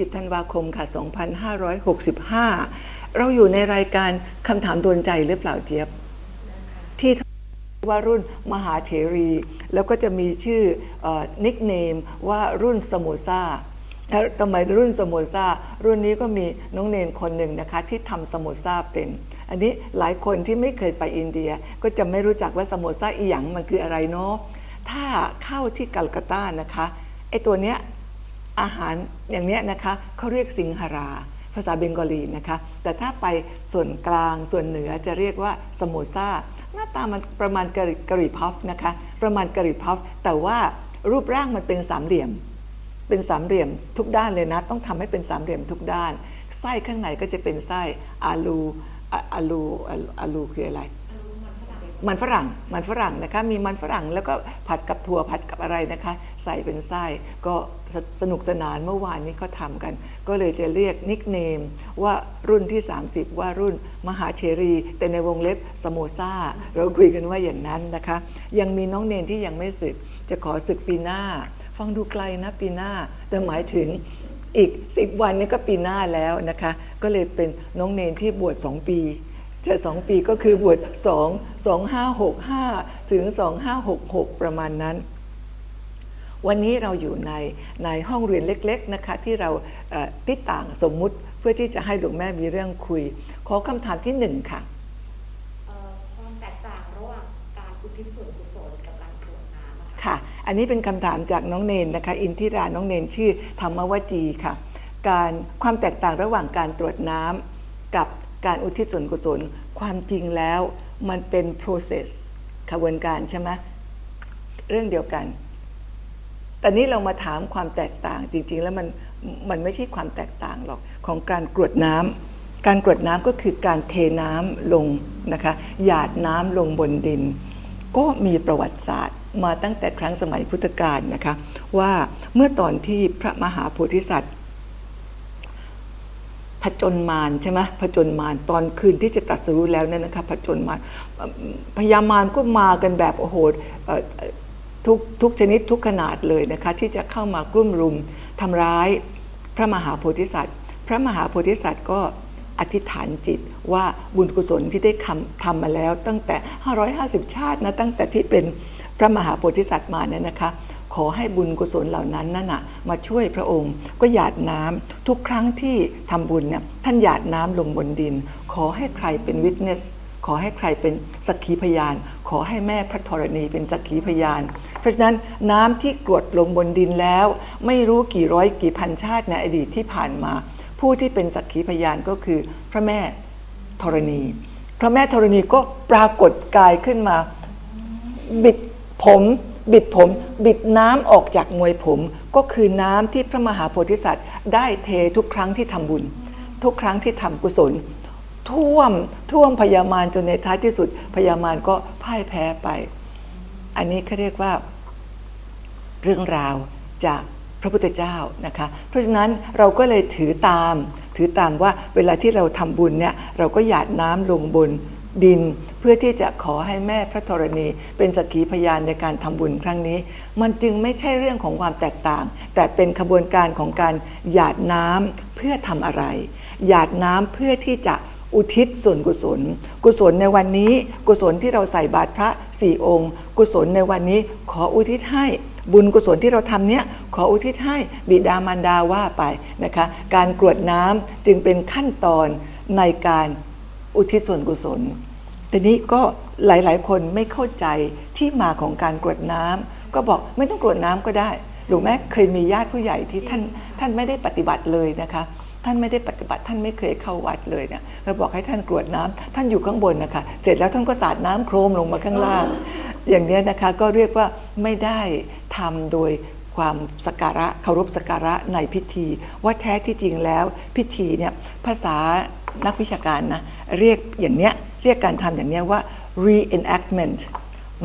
20 ธันวาคมค่ะ 2565 เราอยู่ในรายการคำถามโดนใจหรือเปล่าเจี๊ยบ ที่ว่ารุ่นมหาเถรี แล้วก็จะมีชื่อนิกเนมว่ารุ่นสโมซาทำไมรุ่นสโมซารุ่นนี้ก็มีน้องเนนคนหนึ่งนะคะ ที่ทำสโมซาเป็น อันนี้หลายคนที่ไม่เคยไปอินเดีย ก็จะไม่รู้จักว่าสโมซาอีหยังมันคืออะไรเนาะถ้าเข้าที่กัลกัตตานะคะไอตัวเนี้ย อาหารอย่างนี้นะคะเขาเรียกสิงหรา ภาษาเบงกอลีนะคะ แต่ถ้าไปส่วนกลางส่วนเหนือจะเรียกว่าสโมซาหน้าตามันประมาณกะหรี่กะหรี่พัฟนะคะประมาณกะหรี่พัฟแต่ว่ารูปร่างมันเป็นสามเหลี่ยม เป็นสามเหลี่ยมทุกด้านเลยนะ ต้องทำให้เป็นสามเหลี่ยมทุกด้าน ไส้ข้างในก็จะเป็นไส้อาลูอาลูอาลูคืออะไร มันฝรั่งมันฝรั่งนะคะมีมันฝรั่งแล้วก็ผัดกับถั่วผัดกับอะไรนะคะ ใส่เป็นไส้ก็สนุกสนานเมื่อวานนี้เขาทำกัน ก็เลยจะเรียกนิกเนมว่ารุ่นที่ 30 ว่ารุ่นมหาเชรี แต่ในวงเล็บสโมซาเราคุยกันว่าอย่างนั้นนะคะ ยังมีน้องเนนที่ยังไม่ศึก จะขอศึกปีหน้า ฟังดูไกลนะปีหน้า แต่หมายถึงอีก 10 วันนี้ก็ปีหน้าแล้วนะคะ ก็เลยเป็นน้องเนนที่บวช 2 ปี จะสองปีก็คือบวชสองสองห้าหกห้าถึงสองห้าหกหกประมาณนั้น วันนี้เราอยู่ในในห้องเรียนเล็ก ๆนะคะ ที่เราติดต่างสมมุติเพื่อที่จะให้หลวงแม่มีเรื่องคุย ขอคำถามที่หนึ่งค่ะความแตกต่างระหว่างการอุทิศส่วนกุศลกับการกรวดน้ำค่ะ อันนี้เป็นคำถามจากน้องเนนนะคะ อินทิราน้องเนนชื่อธรรมวจีค่ะ การความแตกต่างระหว่างการตรวจน้ำกับ การอุทิศส่วนกุศลความจริงแล้วมันเป็น process ขบวนการใช่ไหมเรื่องเดียวกันแต่นี้เรามาถามความแตกต่างจริง ๆ แล้วมันมันไม่ใช่ความแตกต่างหรอกของการกรวดน้ำการกรวดน้ำก็คือการเทน้ำลงนะคะหยาดน้ำลงบนดิน ก็มีประวัติศาสตร์มาตั้งแต่ครั้งสมัยพุทธกาลนะคะว่าเมื่อตอนที่พระมหาโพธิสัตว์ ผจญมารใช่ไหมผจญมารตอนคืนที่จะตัดสู้แล้วนั่นนะคะผจญมารพญามารก็มากันแบบโอ้โหทุกทุกชนิดทุกขนาดเลยนะคะที่จะเข้ามากลุ่มรุมทำร้ายพระมหาโพธิสัตว์ พระมหาโพธิสัตว์ก็อธิษฐานจิตว่าบุญกุศลที่ได้ทำทำมาแล้วตั้งแต่ 550 ชาตินะตั้งแต่ที่เป็นพระมหาโพธิสัตว์มาเนี่ยนะคะ ขอให้บุญกุศลเหล่านั้นนั่นนะมาช่วยพระองค์ ก็หยาดน้ำทุกครั้งที่ทำบุญเนี่ยท่านหยาดน้ำลงบนดิน ขอให้ใครเป็นวิทเนสขอให้ใครเป็นสักขีพยาน ขอให้แม่พระธรณีเป็นสักขีพยาน เพราะฉะนั้นน้ำที่กรวดลงบนดินแล้ว ไม่รู้กี่ร้อยกี่พันชาติในอดีตที่ผ่านมา ผู้ที่เป็นสักขีพยานก็คือพระแม่ธรณี พระแม่ธรณีก็ปรากฏกายขึ้นมา บิดผม บิดผมบิดน้ำออกจากมวยผม ก็คือน้ำที่พระมหาโพธิสัตว์ ได้เททุกครั้งที่ทำบุญ ทุกครั้งที่ทำกุศล ท่วมท่วมพยามารจนในท้ายที่สุดพยามารก็พ่ายแพ้ไป อันนี้เขาเรียกว่าเรื่องราวจากพระพุทธเจ้านะคะ เพราะฉะนั้นเราก็เลยถือตาม ถือตามว่าเวลาที่เราทำบุญเนี่ยเราก็หยาดน้ำลงบน ดิน เพื่อที่จะขอให้แม่พระธรณี เป็นสักขีพยานในการทำบุญครั้งนี้ มันจึงไม่ใช่เรื่องของความแตกต่าง แต่เป็นขบวนการของการหยาดน้ำเพื่อทำอะไร หยาดน้ำเพื่อที่จะอุทิศส่วนกุศล กุศลในวันนี้ กุศลที่เราใส่บาตรพระสี่องค์ กุศลในวันนี้ขออุทิศให้บุญกุศลที่เราทำเนี้ยขออุทิศให้บิดามารดาว่าไปนะคะการกรวดน้ำจึงเป็นขั้นตอนในการอุทิศส่วนกุศล แต่นี้ก็หลายๆ คนไม่เข้าใจที่มาของการกรวดน้ำก็บอกไม่ต้องกรวดน้ำก็ได้หลวงแม่เคยมีญาติผู้ใหญ่ที่ท่านท่านไม่ได้ปฏิบัติเลยนะคะ ท่านไม่ได้ปฏิบัติท่านไม่เคยเข้าวัดเลยเนี่ยเราบอกให้ท่านกรวดน้ำท่านอยู่ข้างบนนะคะ เสร็จแล้วท่านก็สาดน้ำโครมลงมาข้างล่าง อย่างนี้นะคะก็เรียกว่าไม่ได้ทำโดยความสักการะเคารพสักการะในพิธี ว่าแท้ที่จริงแล้วพิธีเนี่ยภาษานักวิชาการนะเรียกอย่างเนี้ย เรียกการทำอย่างนี้ว่า reenactment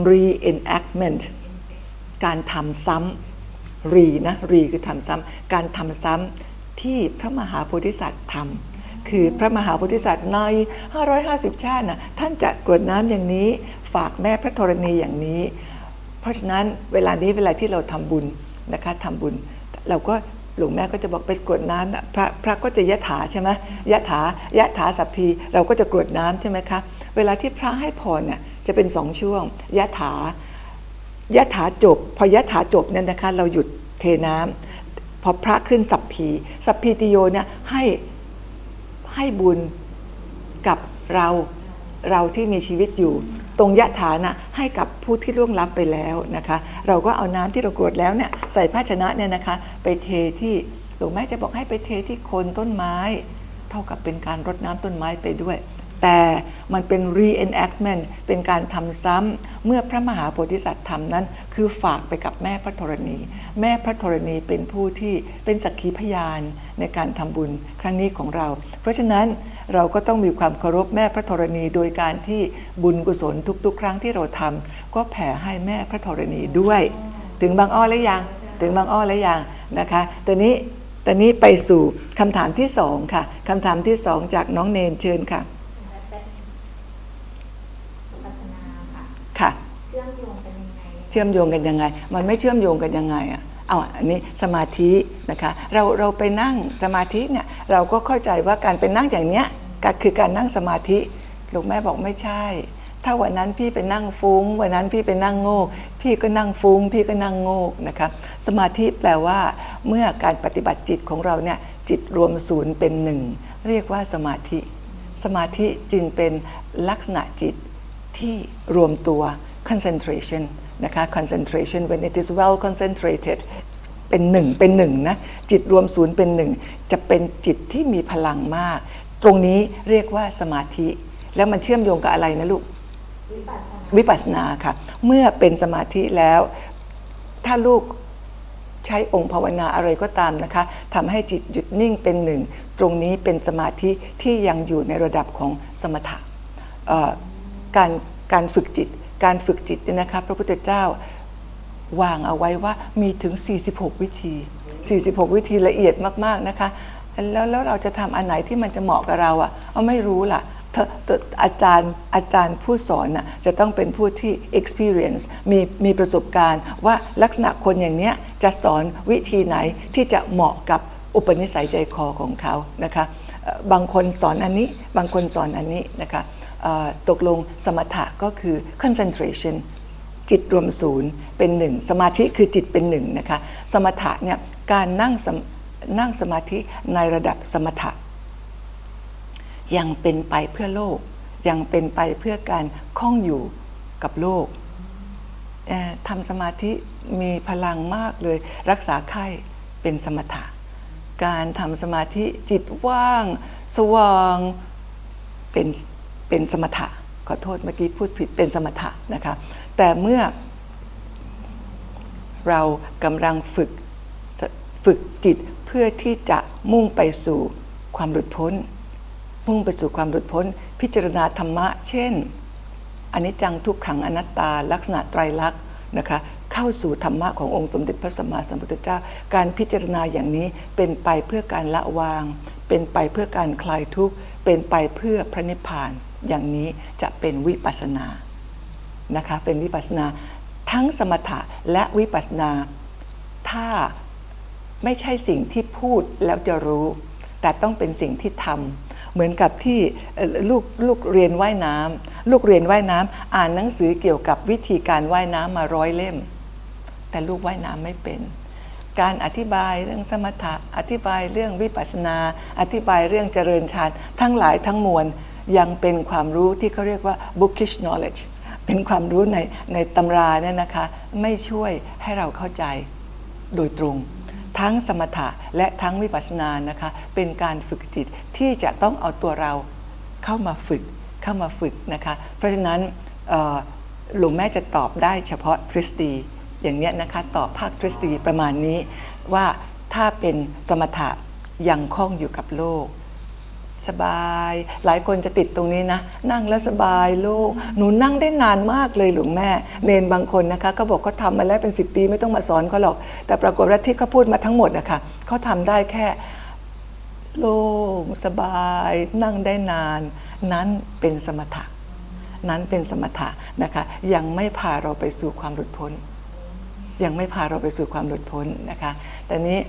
reenactment การทำซ้ำ re นะ re คือทำซ้ำ การทำซ้ำที่พระมหาโพธิสัตว์ทำคือพระมหาโพธิสัตว์ใน 550 ชาตินะท่านจะกรวดน้ำอย่างนี้ ฝากแม่พระธรณีอย่างนี้ เพราะฉะนั้นเวลานี้เวลาที่เราทำบุญนะคะทำบุญ เราก็ หลวงแม่ก็จะบอกไปกรวดน้ำนะพระพระก็จะยะถาใช่ไหมยะถายะถาสัพพี เราก็จะกรวดน้ำใช่ไหมคะ เวลาที่พระให้พรเนี่ยจะเป็นสองช่วงยะถายะถาจบ พอยะถาจบเนี่ยนะคะ เราหยุดเทน้ำพอพระขึ้นสัพพี สัพพีติโยเนี่ยให้ให้บุญกับเราเราที่มีชีวิตอยู่ ตรงยะฐานะให้กับผู้ที่ล่วงลับไปแล้วนะคะ เราก็เอาน้ำที่เรากรวดแล้วเนี่ยใส่ภาชนะเนี่ยนะคะ ไปเทที่หลวงแม่จะบอกให้ไปเทที่โคนต้นไม้ เท่ากับเป็นการรดน้ำต้นไม้ไปด้วย แต่มันเป็น reenactment เป็นการทำซ้ำเมื่อพระมหาโพธิสัตว์ทำนั้น คือฝากไปกับแม่พระธรณี แม่พระธรณีเป็นผู้ที่เป็นสักขีพยานในการทำบุญครั้งนี้ของเรา เพราะฉะนั้น เราก็ต้องมีความเคารพแม่พระธรณี โดยการที่บุญกุศลทุก ๆ ครั้งที่เราทำก็แผ่ให้แม่พระธรณีด้วย ถึงบางอ้อแล้วยังถึงบางอ้อแล้วยังนะคะตอนนี้ตอนนี้ไปสู่คำถามที่สองค่ะคำถามที่สองจากน้องเนนเชิญค่ะปัสนาค่ะค่ะเชื่อมโยงกันยังไงเชื่อมโยงกันยังไงมันไม่เชื่อมโยงกันยังไงอะ เอาอันนี้สมาธินะคะเราเราไปนั่งสมาธิเนี่ยเราก็เข้าใจว่าการไปนั่งอย่างเนี้ยก็คือการนั่งสมาธิหลวงแม่บอกไม่ใช่ ถ้าวันนั้นพี่ไปนั่งฟุ้ง วันนั้นพี่ไปนั่งโงกพี่ก็นั่งฟุ้ง พี่ก็นั่งโงกนะคะสมาธิแปลว่า เมื่อการปฏิบัติจิตของเราเนี่ยจิตรวมศูนย์เป็นหนึ่งเรียกว่าสมาธิ สมาธิจึงเป็นลักษณะจิตที่รวมตัว concentration นะคะ concentration when it is well concentrated เป็นหนึ่งเป็นหนึ่งนะจิตรวมศูนย์เป็นหนึ่งจะเป็นจิตที่มีพลังมาก ตรงนี้เรียกว่าสมาธิ แล้วมันเชื่อมโยงกับอะไรนะลูกวิปัสสนาค่ะ เมื่อเป็นสมาธิแล้ว ถ้าลูกใช้องค์ภาวนาอะไรก็ตามนะคะทำให้จิตหยุดนิ่งเป็นหนึ่ง ตรงนี้เป็นสมาธิที่ยังอยู่ในระดับของสมถะการการฝึกจิต การฝึกจิตเนี่ยนะคะพระพุทธเจ้า วางเอาไว้ว่ามีถึง 46 วิธี 46 วิธีละเอียดมากๆนะคะ แล้วแล้วเราจะทำอันไหนที่มันจะเหมาะกับเราอะเอาไม่รู้ล่ะอาจารย์อาจารย์ผู้สอนน่ะจะต้องเป็นผู้ที่ experience มีมีประสบการณ์ ว่าลักษณะคนอย่างเนี้ยจะสอนวิธีไหนที่จะเหมาะกับอุปนิสัยใจคอของเขานะคะบางคนสอนอันนี้บางคนสอนอันนี้นะคะตกลงสมถะก็คือ concentration จิตรวมศูนย์เป็นหนึ่งสมาธิคือจิตเป็นหนึ่งนะคะสมถะเนี่ยการนั่งนั่งสมาธิในระดับสมถะ ยังเป็นไปเพื่อโลก ยังเป็นไปเพื่อการคล้องอยู่กับโลกทำสมาธิมีพลังมากเลย รักษาไข้เป็นสมถะ การทำสมาธิจิตว่าง สว่างเป็นเป็นสมถะขอโทษเมื่อกี้พูดผิดเป็นสมถะนะคะ แต่เมื่อ เรากำลังฝึกฝึกจิตเพื่อที่จะมุ่งไปสู่ความหลุดพ้น มุ่งไปสู่ความหลุดพ้น พิจารณาธรรมะ เช่นอนิจจังทุกขังอนัตตา ลักษณะไตรลักษณ์นะคะเข้าสู่ธรรมะขององค์สมเด็จพระสัมมาสัมพุทธเจ้า การพิจารณาอย่างนี้เป็นไปเพื่อการละวาง เป็นไปเพื่อการคลายทุกข์เป็นไปเพื่อพระนิพพาน อย่างนี้จะเป็นวิปัสสนา นะคะเป็นวิปัสนาทั้งสมถะและวิปัสนา ถ้าไม่ใช่สิ่งที่พูดแล้วจะรู้ แต่ต้องเป็นสิ่งที่ทำเหมือนกับที่ลูกลูกเรียนว่ายน้ำลูกเรียนว่ายน้ำอ่านหนังสือเกี่ยวกับวิธีการว่ายน้ำมาร้อยเล่ม แต่ลูกว่ายน้ำไม่เป็นการอธิบายเรื่องสมถะอธิบายเรื่องวิปัสสนา อธิบายเรื่องเจริญฌานทั้งหลายทั้งมวลยังเป็นความรู้ที่เขาเรียกว่า bookish knowledge เป็นความรู้ในในตำราเนี่ยนะคะไม่ช่วยให้เราเข้าใจโดยตรง ทั้งสมถะและทั้งวิปัสสนานะคะเป็นการฝึกจิตที่จะต้องเอาตัวเราเข้ามาฝึกเข้ามาฝึกนะคะเพราะฉะนั้นหลวงแม่จะตอบได้เฉพาะทฤษฎีอย่างเนี้ยนะคะตอบภาคทฤษฎีประมาณนี้ว่าถ้าเป็นสมถะยังคล้องอยู่กับโลก สบาย หลายคนจะติดตรงนี้นะ นั่งแล้วสบายโลกหนูนั่งได้นานมากเลยหลวงแม่ เนนบางคนนะคะก็บอกเขาทำมาแล้วเป็น 10 ปีไม่ต้องมาสอนเขาหรอก แต่ปรากฏว่าที่เขาพูดมาทั้งหมดนะคะเขาทำได้แค่โล่งสบาย นั่งได้นาน นั้นเป็นสมถะนั้นเป็นสมถะนะคะ ยังไม่พาเราไปสู่ความหลุดพ้น ยังไม่พาเราไปสู่ความหลุดพ้นนะคะแต่นี้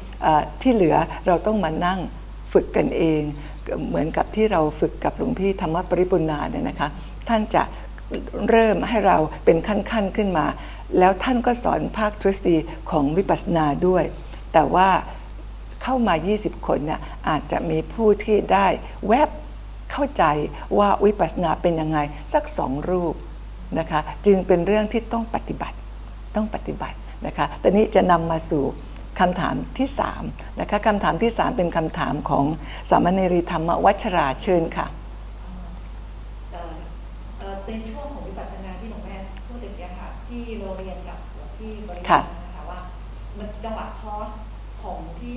ที่เหลือเราต้องมานั่งฝึกกันเอง เหมือนกับที่เราฝึกกับหลวงพี่ธรรมปริปุณาเนี่ยนะคะ ท่านจะเริ่มให้เราเป็นขั้นๆขึ้นมา แล้วท่านก็สอนภาคทฤษฎีของวิปัสสนาด้วย แต่ว่าเข้ามา 20 คนเนี่ยอาจจะมีผู้ที่ได้แวบเข้าใจว่าวิปัสสนาเป็นยังไงสักสองรูปนะคะ จึงเป็นเรื่องที่ต้องปฏิบัติต้องปฏิบัตินะคะตอนนี้จะนำมาสู่ คำถามที่3นะคะคำถามที่ 3 เป็นคำถามของสามเณรีธรรมวัชราเชิญค่ะเอ่อเอ่อในช่วงของวิปัสสนาที่หลวงแม่พูดถึงเนี่ยค่ะที่เราเรียนกับหลวงพี่บริค่ะษัทนะคะว่ามันจังหวะพอสของที่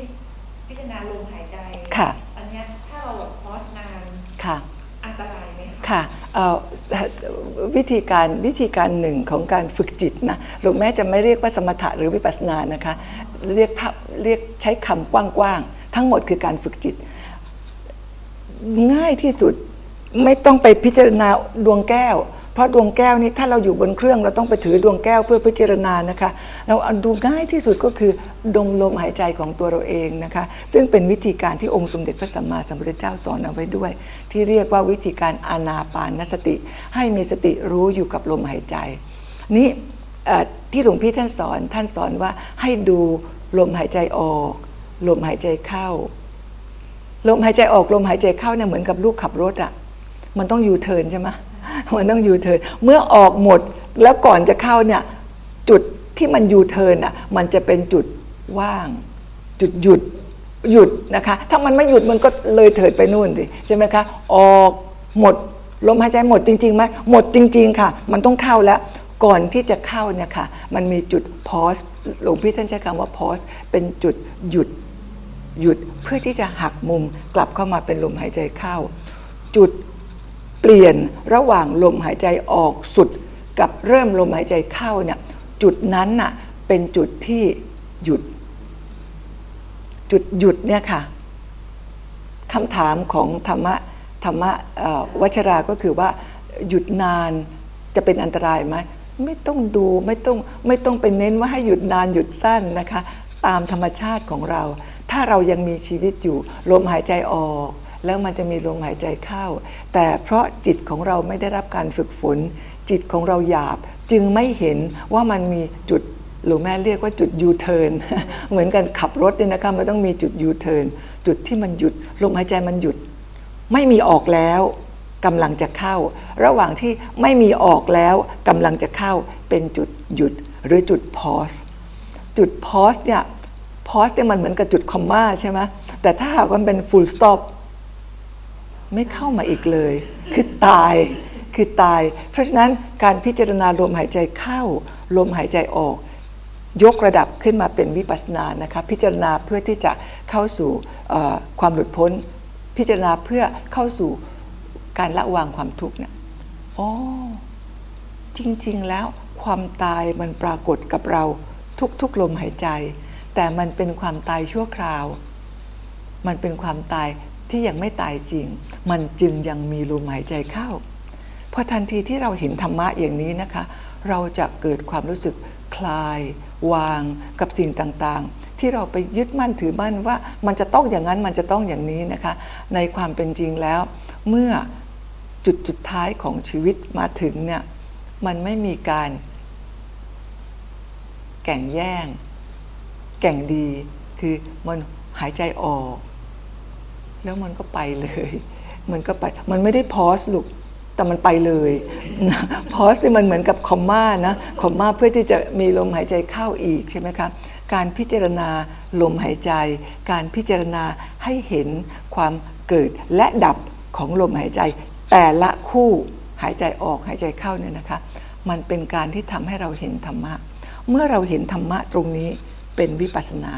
พิจารณาลมหายใจค่ะอันเนี้ยถ้าเราแบบพอสนานค่ะอันตรายไหมคะค่ะเอ่อ วิธีการวิธีการหนึ่งของการฝึกจิตนะหลวงแม่จะไม่เรียกว่าสมถะหรือวิปัสสนานะคะเรียกเรียกใช้คำกว้างๆ ทั้งหมดคือการฝึกจิต ง่ายที่สุดไม่ต้องไปพิจารณาดวงแก้ว ราะดวงแก้วนี้ถ้าเราอยู่บนเครื่องเราต้องไปถือดวงแก้วเพื่อพิจารณานะคะ เราดูง่ายที่สุดก็คือดมลมหายใจของตัวเราเองนะคะ ซึ่งเป็นวิธีการที่องค์สมเด็จพระสัมมาสัมพุทธเจ้าสอนเอาไว้ด้วย ที่เรียกว่าวิธีการอานาปานสติ ให้มีสติรู้อยู่กับลมหายใจ นี่เอ่อที่หลวงพี่ท่านสอนท่านสอนว่าให้ดูลมหายใจออก ลมหายใจเข้า ลมหายใจออกลมหายใจเข้าเนี่ยเหมือนกับลูกขับรถอะ่ะมันต้องยูเทิร์นใช่ไหม มันต้องยูเทิร์นเมื่อออกหมดแล้วก่อนจะเข้าเนี่ยจุดที่มันยูเทิร์นอะมันจะเป็นจุดว่าง จุดหยุดหยุดนะคะ ถ้ามันไม่หยุดมันก็เลยเถิดไปนู่นสิใช่ไหมคะออกหมดลมหายใจหมดจริงๆไหมหมดจริง ๆ ค่ะ มันต้องเข้าแล้วก่อนที่จะเข้าเนี่ยค่ะ มันมีจุดพอสหลวงพี่ท่านใช้คำว่าพอสเป็นจุดหยุดหยุดเพื่อที่จะหักมุมกลับเข้ามาเป็นลมหายใจเข้า จุด เปลี่ยนระหว่างลมหายใจออกสุด กับเริ่มลมหายใจเข้าเนี่ยจุดนั้นน่ะเป็นจุดที่หยุด จุดหยุดเนี่ยค่ะคำถามของธรรมะธรรมะวัชราก็คือว่าหยุดนานจะเป็นอันตรายไหมไม่ต้องดูไม่ต้องไม่ต้องไปเน้นว่าให้หยุดนานหยุดสั้นนะคะ ตามธรรมชาติของเรา ถ้าเรายังมีชีวิตอยู่ ลมหายใจออก แล้วมันจะมีลมหายใจเข้า แต่เพราะจิตของเราไม่ได้รับการฝึกฝน จิตของเราหยาบจึงไม่เห็นว่ามันมีจุดหรือแม่เรียกว่าจุดยูเทิร์นเหมือนกันขับรถเนี่ยนะคะมันต้องมีจุดยูเทิร์นจุดที่มันหยุดลมหายใจมันหยุด ไม่มีออกแล้วกำลังจะเข้า ระหว่างที่ไม่มีออกแล้วกำลังจะเข้าเป็นจุดหยุดหรือจุดพอสจุดพอสเนี่ยพอสเนี่ยมันเหมือนกับจุดคอมมาใช่ไหมแต่ถ้าหากมันเป็น full stop ไม่เข้ามาอีกเลย คือตายคือตาย เพราะฉะนั้นการพิจารณาลมหายใจเข้า ลมหายใจออก ยกระดับขึ้นมาเป็นวิปัสสนานะคะพิจารณาเพื่อที่จะเข้าสู่ความหลุดพ้น พิจารณาเพื่อเข้าสู่การละวางความทุกข์เนี่ยอ๋อจริงๆแล้วความตายมันปรากฏกับเราทุกๆลมหายใจ แต่มันเป็นความตายชั่วคราว มันเป็นความตาย ที่ยังไม่ตายจริง มันจึงยังมีลมหายใจเข้าพอทันทีที่เราเห็นธรรมะอย่างนี้นะคะ เราจะเกิดความรู้สึกคลาย วางกับสิ่งต่างๆ ที่เราไปยึดมั่นถือมั่นว่ามันจะต้องอย่างนั้นมันจะต้องอย่างนี้นะคะ ในความเป็นจริงแล้ว เมื่อจุดจุดท้ายของชีวิตมาถึงเนี่ยมันไม่มีการแก่งแย่ง แก่งดี คือมันหายใจออก แล้วมันก็ไปเลย มันก็ไป มันไม่ได้พอสลูกแต่มันไปเลยพอสที่มันเหมือนกับคอมมานะคอมมาเพื่อที่จะมีลมหายใจเข้าอีกใช่ไหมครับการพิจารณาลมหายใจ การพิจารณาให้เห็นความเกิดและดับของลมหายใจ แต่ละคู่หายใจออกหายใจเข้าเนี่ยนะคะ มันเป็นการที่ทำให้เราเห็นธรรมะ เมื่อเราเห็นธรรมะตรงนี้เป็นวิปัสสนา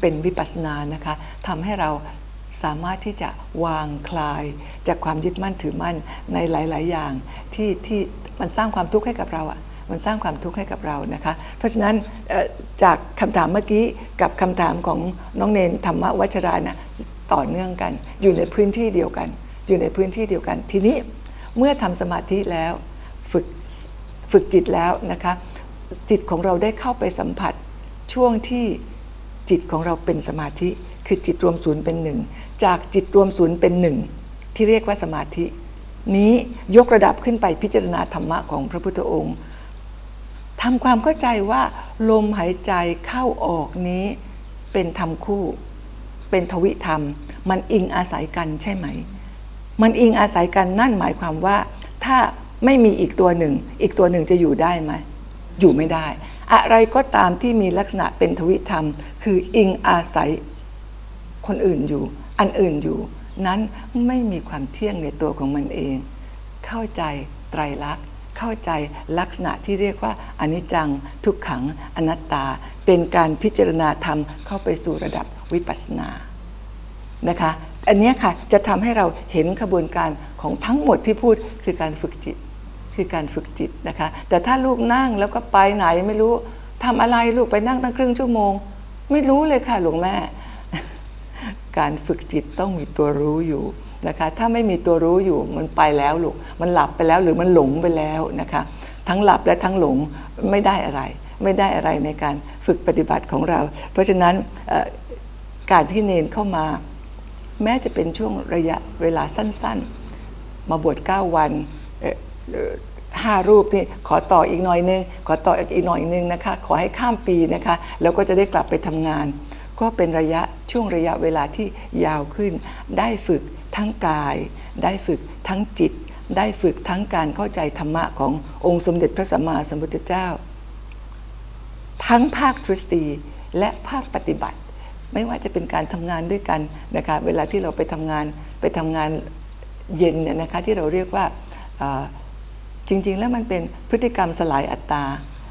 เป็นวิปัสสนานะคะทำให้เรา สามารถที่จะวางคลายจากความยึดมั่นถือมั่นในหลาย ๆ อย่างที่ที่มันสร้างความทุกข์ให้กับเราอะ่ะมันสร้างความทุกข์ให้กับเรานะคะ เพราะฉะนั้นจากคำถามเมื่อกี้กับคำถามของน้องเนนธรรมวัชรานะต่อเนื่องกัน อยู่ในพื้นที่เดียวกัน อยู่ในพื้นที่เดียวกัน ทีนี้เมื่อทำสมาธิแล้วฝึกฝึกจิตแล้วนะคะ จิตของเราได้เข้าไปสัมผัสช่วงที่จิตของเราเป็นสมาธิ คือจิตรวมศูนย์เป็นหนึ่งจากจิตรวมศูนย์เป็นหนึ่งที่เรียกว่าสมาธิ นี้ยกระดับขึ้นไปพิจารณาธรรมะของพระพุทธองค์ทำความเข้าใจว่าลมหายใจเข้าออกนี้เป็นธรรมคู่ เป็นทวิธรรม มันอิงอาศัยกันใช่ไหม มันอิงอาศัยกันนั่นหมายความว่าถ้าไม่มีอีกตัวหนึ่ง อีกตัวหนึ่งจะอยู่ได้ไหมอยู่ไม่ได้ อะไรก็ตามที่มีลักษณะเป็นทวิธรรม คืออิงอาศัย คนอื่นอยู่ อันอื่นอยู่ นั้นไม่มีความเที่ยงในตัวของมันเอง เข้าใจไตรลักษณ์เข้าใจลักษณะที่เรียกว่าอนิจจัง ทุกขัง อนัตตา เป็นการพิจารณาธรรมเข้าไปสู่ระดับวิปัสสนานะคะอันนี้ค่ะจะทำให้เราเห็นขบวนการของทั้งหมดที่พูดคือการฝึกจิต คือการฝึกจิตนะคะ แต่ถ้าลูกนั่งแล้วก็ไปไหนไม่รู้ทำอะไรลูกไปนั่งตั้งครึ่งชั่วโมง ไม่รู้เลยค่ะหลวงแม่ การฝึกจิตต้องมีตัวรู้อยู่นะคะถ้าไม่มีตัวรู้อยู่มันไปแล้วลูกมันหลับไปแล้วหรือมันหลงไปแล้วนะคะทั้งหลับและทั้งหลงไม่ได้อะไร ไม่ได้อะไรในการฝึกปฏิบัติของเรา เพราะฉะนั้นการที่เนนเข้ามา แม้จะเป็นช่วงระยะเวลาสั้นๆ มาบวช9วันเอ่อเอ่อห้ารูปนี่ขอต่ออีกหน่อยนึงขอต่ออีกหน่อยนึงนะคะขอให้ข้ามปีนะคะแล้วก็จะได้กลับไปทำงาน ก็เป็นระยะช่วงระยะเวลาที่ยาวขึ้น ได้ฝึกทั้งกาย ได้ฝึกทั้งจิต ได้ฝึกทั้งการเข้าใจธรรมะขององค์สมเด็จพระสัมมาสัมพุทธเจ้า ทั้งภาคทฤษฎีและภาคปฏิบัติ ไม่ว่าจะเป็นการทำงานด้วยกันนะคะเวลาที่เราไปทำงานไปทำงานเย็นเนี่ยนะคะที่เราเรียกว่าจริง ๆ แล้วมันเป็นพฤติกรรมสลายอัตตา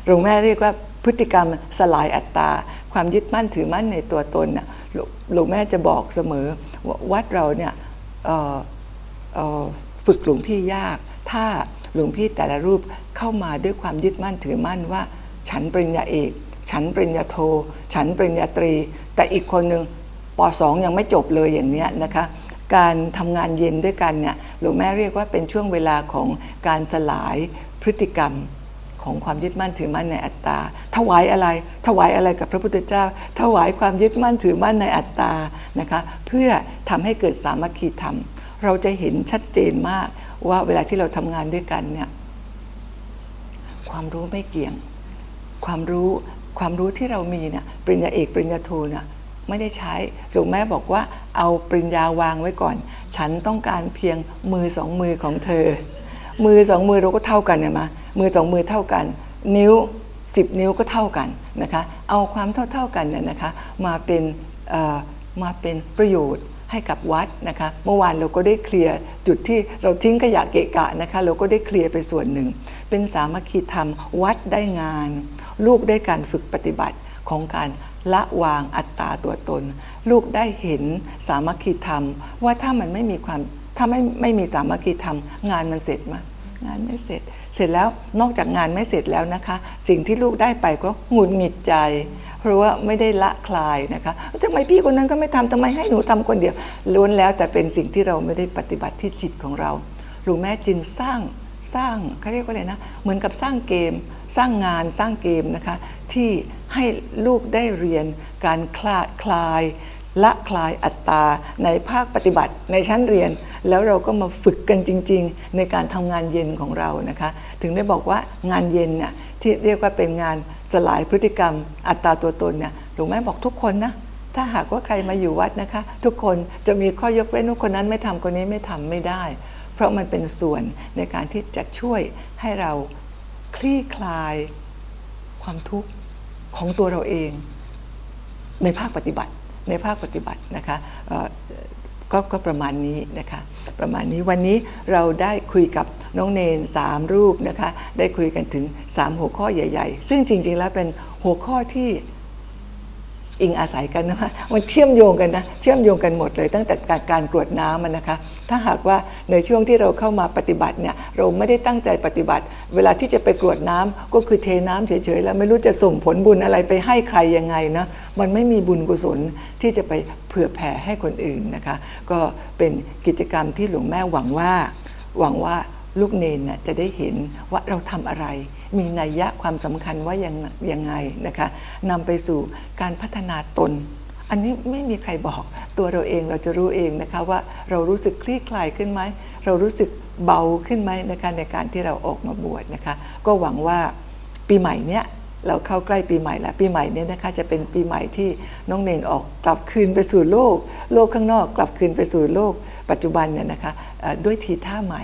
หลวงแม่เรียกว่า พฤติกรรมสลายอัตตา ความยึดมั่นถือมั่นในตัวตนน่ะหลวงแม่จะบอกเสมอว่าวัดเราเนี่ยฝึกหลวงพี่ยาก ถ้าหลวงพี่แต่ละรูปเข้ามาด้วยความยึดมั่นถือมั่นว่า ฉันปริญญาเอก ฉันปริญญาโท ฉันปริญญาตรี แต่อีกคนหนึ่งปสองยังไม่จบเลยอย่างเนี้ยนะคะ การทำงานเย็นด้วยกันเนี่ยหลวงแม่เรียกว่าเป็นช่วงเวลาของการสลายพฤติกรรม ของความยึดมั่นถือมั่นในอัตตา ถวายอะไร ถวายอะไรกับพระพุทธเจ้า ถวายความยึดมั่นถือมั่นในอัตตานะคะ เพื่อทำให้เกิดสามัคคีธรรม เราจะเห็นชัดเจนมากว่าเวลาที่เราทำงานด้วยกันเนี่ยความรู้ไม่เกี่ยง ความรู้ความรู้ที่เรามีเนี่ยปริญญาเอกปริญญาโทเนี่ยไม่ได้ใช้หลวงแม่บอกว่าเอาปริญญาวางไว้ก่อน ฉันต้องการเพียงมือสองมือของเธอ มือสองมือเราก็เท่ากันเนี่ยมามือสองมือเท่ากัน นิ้วสิบนิ้วก็เท่ากันนะคะเอาความเท่าเท่าๆกันเนี่ยนะคะมาเป็นมาเป็นประโยชน์ให้กับวัดนะคะเมื่อวานเราก็ได้เคลียร์จุดที่เราทิ้งขยะเกะกะนะคะเราก็ได้เคลียร์ไปส่วนหนึ่ง เป็นสามัคคีธรรมวัดได้งาน ลูกได้การฝึกปฏิบัติของการละวางอัตตาตัวตน ลูกได้เห็นสามัคคีธรรม ว่าถ้ามันไม่มีความ ถ้าไม่ไม่มีสามัคคีธรรมงานมันเสร็จไหมงานไม่เสร็จ เสร็จแล้วนอกจากงานไม่เสร็จแล้วนะคะ สิ่งที่ลูกได้ไปก็หงุดหงิดใจ เพราะว่าไม่ได้ละคลายนะคะทำไมพี่คนนั้นก็ไม่ทำทำไมให้หนูทำคนเดียวล้วนแล้วแต่เป็นสิ่งที่เราไม่ได้ปฏิบัติที่จิตของเราหลวงแม่จึงสร้างสร้างเขาเรียกว่าอะไรนะเหมือนกับสร้างเกม สร้างงานสร้างเกมนะคะที่ให้ลูกได้เรียนการคลาดคลาย ละคลายอัตตาในภาคปฏิบัติในชั้นเรียน แล้วเราก็มาฝึกกันจริง ๆ ในการทำงานเย็นของเรานะคะ ถึงได้บอกว่างานเย็นเนี่ยที่เรียกว่าเป็นงานสลายพฤติกรรม อัตตาตัวตนเนี่ยหลวงแม่บอกทุกคนนะถ้าหากว่าใครมาอยู่วัดนะคะ ทุกคนจะมีข้อยกเว้นว่าคนนั้นไม่ทำคนนี้ไม่ทำไม่ได้ เพราะมันเป็นส่วนในการที่จะช่วยให้เราคลี่คลายความทุกข์ของตัวเราเอง ในภาคปฏิบัติในภาคปฏิบัตินะคะ ก็ก็ประมาณนี้นะคะประมาณนี้วันนี้เราได้คุยกับน้องเนนสามรูปนะคะได้คุยกันถึง 3 หัวข้อใหญ่ ๆ ซึ่งจริงๆแล้วเป็นหัวข้อที่ อิงอาศัยกันนะคะมันเชื่อมโยงกันนะเชื่อมโยงกันหมดเลยตั้งแต่การการกรวดน้ำมันนะคะ ถ้าหากว่าในช่วงที่เราเข้ามาปฏิบัติเนี่ยเราไม่ได้ตั้งใจปฏิบัติ เวลาที่จะไปกรวดน้ำก็คือเทน้ำเฉยๆแล้วไม่รู้จะส่งผลบุญอะไรไปให้ใครยังไงนะมันไม่มีบุญกุศลที่จะไปเผื่อแผ่ให้คนอื่นนะคะ ก็เป็นกิจกรรมที่หลวงแม่หวังว่า หวังว่าลูกเนนน่ะจะได้เห็นว่าเราทำอะไร มีนัยยะความสำคัญว่ายังยังไงนะคะนำไปสู่การพัฒนาตน อันนี้ไม่มีใครบอกตัวเราเองเราจะรู้เองนะคะว่าเรารู้สึกคลี่คลายขึ้นไหมเรารู้สึกเบาขึ้นไหมนะคะในการที่เราออกมาบวชนะคะ ก็หวังว่าปีใหม่เนี้ยเราเข้าใกล้ปีใหม่แล้วปีใหม่เนี้ยนะคะจะเป็นปีใหม่ที่น้องเนนออกกลับคืนไปสู่โลก โลกข้างนอกกลับคืนไปสู่โลก ปัจจุบันเนี่ยนะคะด้วยทีท่าใหม่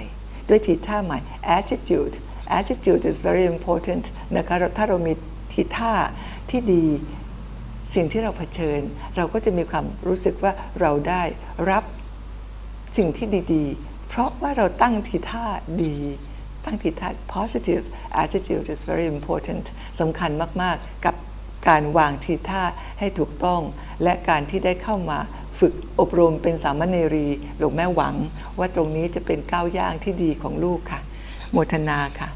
ด้วยทีท่าใหม่ attitude attitude is very important นะคะถ้าเรามีทีท่าที่ดีสิ่งที่เราเผชิญ เราก็จะมีความรู้สึกว่าเราได้รับสิ่งที่ดีๆ เพราะว่าเราตั้งทีท่าดี ตั้งทีท่า positive attitude is very important สำคัญมากๆ กับการวางทีท่าให้ถูกต้อง และการที่ได้เข้ามาฝึกอบรมเป็นสามเณรี หลวงแม่หวัง ว่าตรงนี้จะเป็นก้าวย่างที่ดีของลูกค่ะ โมทนาค่ะ